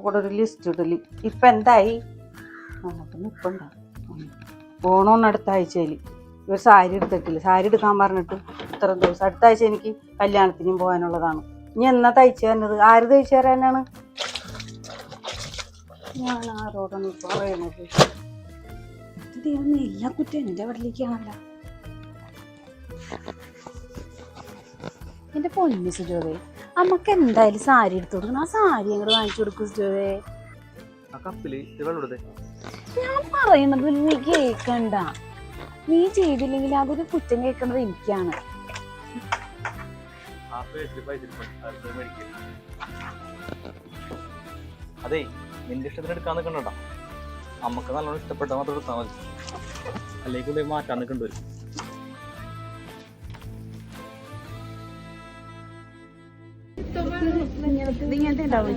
അവിടെ ഒരു ലിസ്റ്റ് ഇടലി. ഇപ്പം എന്തായി? നമുക്ക് നിൽപ്പുണ്ടാവും ഓണോന്ന് അടുത്ത ആഴ്ചയിൽ ഒരു സാരി എടുത്തിട്ടില്ല. സാരി എടുക്കാൻ പറഞ്ഞിട്ട് ഇത്ര ദിവസം. അടുത്ത ആഴ്ച എനിക്ക് കല്യാണത്തിനും പോകാനുള്ളതാണ്. ഇനി എന്നാ തയ്ച്ചു തരുന്നത് ആര് തയ്ച്ചു തരാനാണ്? ഞാൻ ആരോടാണ് പറയുന്നത് ഇത് എല്ലാ കുറ്റം എന്റെ വീട്ടിലേക്കാണല്ലോ എന്റെ പൊന്നു സുജോതെ അമ്മയ്ക്ക് എന്തായാലും സാരി എടുത്തു കൊടുക്കണം. ആ സാരി ഞങ്ങൾ വാങ്ങിച്ചു കൊടുക്കും സുജോതെ ഞാൻ പറയുന്നത് നീ കേക്കണ്ട. നീ ചെയ്തില്ലെങ്കിൽ അതൊരു കുറ്റം കേൾക്കുന്നത് എനിക്കാണ്. അത് നിന്റെ ഇഷ്ടത്തിന് എടുക്കാൻ നിൽക്കണ്ട നമുക്ക് നല്ലോണം ഇഷ്ടപ്പെട്ട മാത്രം എടുത്താൽ മതി. അല്ലെങ്കിൽ മാറ്റാൻ നിൽക്കേണ്ടി വരും ഇങ്ങനത്തെ ഉണ്ടാവും